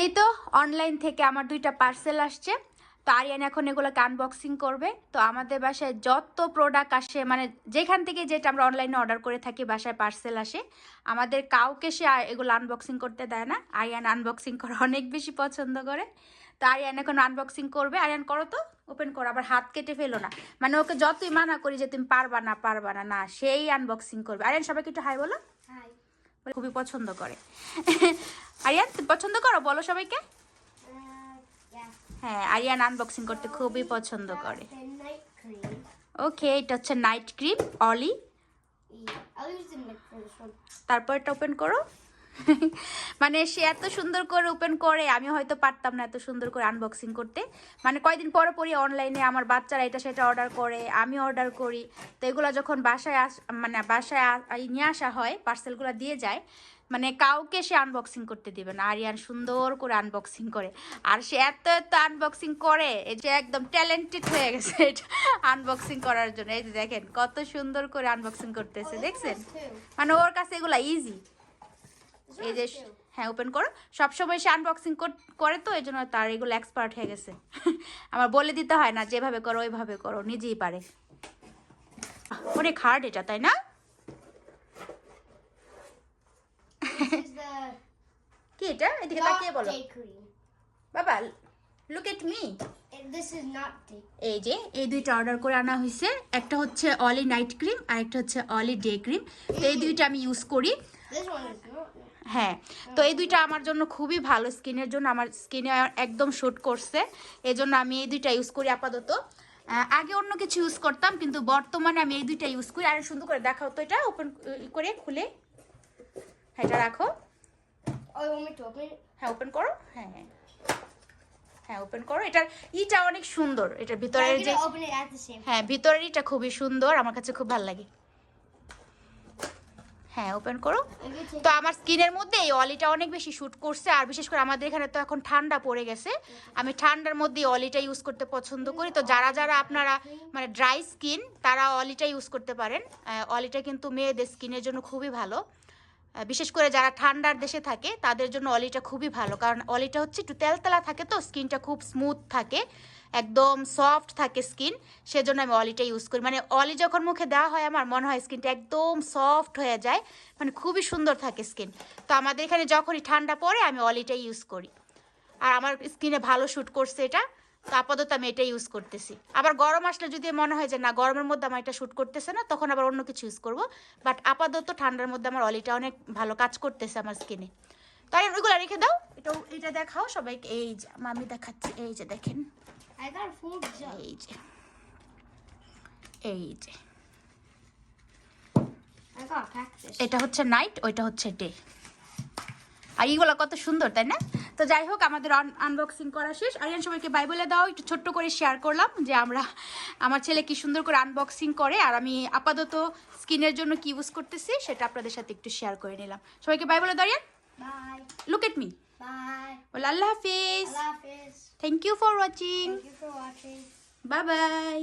এই তো অনলাইন থেকে আমার দুইটা পার্সেল আসছে। তো আরিয়ান এখন এগুলোকে আনবক্সিং করবে। তো আমাদের বাসায় যত প্রোডাক্ট আসে মানে যেখান থেকে যেটা আমরা অনলাইনে অর্ডার করে থাকি বাসায় পার্সেল আসে, আমাদের কাউকে সে এগুলো আনবক্সিং করতে দেয় না। আরিয়ান আনবক্সিং করা অনেক বেশি পছন্দ করে। তো আরিয়ান এখন আনবক্সিং করবে। আরিয়ান, করো তো ওপেন করো, আবার হাত কেটে ফেলো না। মানে ওকে যতই মানা করি যে তুমি পারবা না পারবা না না, সেই আনবক্সিং করবে। আরিয়ান, সবাইকে একটু হাই. বলে। খুবই পছন্দ করে। আরিয়ান পছন্দ করো? বলো সবাইকে। হ্যাঁ আরিয়ান আনবক্সিং করতে খুবই পছন্দ করে. ওকে এটা হচ্ছে নাইট ক্রিম অলি. তারপর এটা ওপেন করো। মানে সে এত সুন্দর করে ওপেন করে, আমি হয়তো পারতাম না এত সুন্দর করে আনবক্সিং করতে। মানে কয়দিন পরে পরই অনলাইনে আমার বাচ্চারা এটা সেটা অর্ডার করে, আমি অর্ডার করি। তো এগুলো যখন বাসায় আস মানে বাসায় নিয়ে আসা হয় পার্সেলগুলো দিয়ে যায় মানে কাউকে সে আনবক্সিং করতে দিবে না। আরিয়ান সুন্দর করে আনবক্সিং করে। আর সে এত এত আনবক্সিং করে, এই যে একদম ট্যালেন্টেড হয়ে গেছে এটা আনবক্সিং করার জন্য। এই যে দেখেন, কত সুন্দর করে আনবক্সিং করতেছে, দেখছেন? মানে ওর কাছে এগুলা ইজি এই যে হ্যাঁ ওপেন করো। সবসময় সে আনবক্সিং করে তো এই জন্য তার এগুলো এক্সপার্ট হয়ে গেছে। আমার বলে দিতে হয় না যেভাবে করো ওইভাবে করো নিজেই পারে। অনেক হার্ড এটা তাই না? কি এটা? এদিকে তাকিয়ে বলো। বাবা লুক এট মি এই যে এই দুইটা অর্ডার করে আনা হয়েছে একটা হচ্ছে অলি নাইট ক্রিম আর একটা হচ্ছে অলি ডে ক্রিম তো এই দুইটা আমি ইউজ করি. হ্যাঁ তো এই দুইটা আমার জন্য খুবই ভালো স্কিনের জন্য। আমার স্কিনে একদম শুট করছে। এই জন্য আমি এই দুইটা ইউজ করি আপাতত। আগে অন্য কিছু ইউজ করতাম কিন্তু বর্তমানে আমি এই দুইটা ইউজ করি। আর সুন্দর করে দেখাও তো এটা। ওপেন করে খুলে। হ্যাঁ এটা রাখো। Oh? হ্যাঁ ওপেন করো। হ্যাঁ হ্যাঁ। হ্যাঁ ওপেন করো। এটার ইটা অনেক সুন্দর। এটার ভিতরের যে gonna open it at the same time. হ্যাঁ ভিতরের ইটা খুবই সুন্দর। আমার কাছে খুব ভালো লাগে। হ্যাঁ ওপেন করো। তো আমার স্কিনের মধ্যে এই অলিটা অনেক বেশি শ্যুট করছে। আর বিশেষ করে আমাদের এখানে তো এখন ঠান্ডা পড়ে গেছে। আমি ঠান্ডার মধ্যে অলিটা ইউজ করতে পছন্দ করি। তো যারা যারা আপনারা মানে ড্রাই স্কিন তারা অলিটা ইউজ করতে পারেন। অলিটা কিন্তু মেয়েদের স্কিনের জন্য খুবই ভালো। বিশেষ করে যারা ঠান্ডার দেশে থাকে, তাদের জন্য অলিটা খুবই ভালো। কারণ অলিটা হচ্ছে একটু তেলতেলা থাকে তো, স্কিনটা খুব স্মুথ থাকে, একদম সফট থাকে স্কিন সেজন্য আমি অলিটা ইউজ করি। মানে অলি যখন মুখে দেওয়া হয় আমার, মনে হয় স্কিনটা একদম সফট হয়ে যায় মানে খুবই সুন্দর থাকে স্কিন তো আমাদের এখানে যখনই ঠান্ডা পড়ে, আমি অলিটা ইউজ করি। আর আমার স্কিনে ভালো শ্যুট করছে এটা। তো আপাতত আমি এটা ইউজ করতেছি। আবার গরম আসলে যদি মনে হয় যে না গরমের মধ্যে আমার এটা শ্যুট করতেছে না তখন আবার অন্য কিছু ইউজ করব। বাট আপাতত ঠান্ডার মধ্যে আমার অলিটা অনেক ভালো কাজ করতেছে আমার স্কিনে তাই ওইগুলো রেখে দাও। এটা এটা দেখাও সবাইকে। এই যে আমি দেখাচ্ছি। এই যে দেখেন. এই যে। এই যে. এটা হচ্ছে নাইট ওইটা হচ্ছে ডে আর এইগুলো কত সুন্দর তাই না? তো যাই হোক আমাদের আনবক্সিং করা শেষ। আরিয়ান সবাইকে বাই বলে দাও একটু ছোট্ট করে শেয়ার করলাম যে আমরা আমার ছেলে কি সুন্দর করে আনবক্সিং করে আর আমি আপাতত স্কিনের জন্য কি ইউজ করতেছি সেটা আপনাদের সাথে একটু শেয়ার করে নিলাম। সবাইকে বাই বলে দাও আরিয়ান? Look at me. বলে আল্লাহ হাফিজ। Thank you for watching. Bye bye.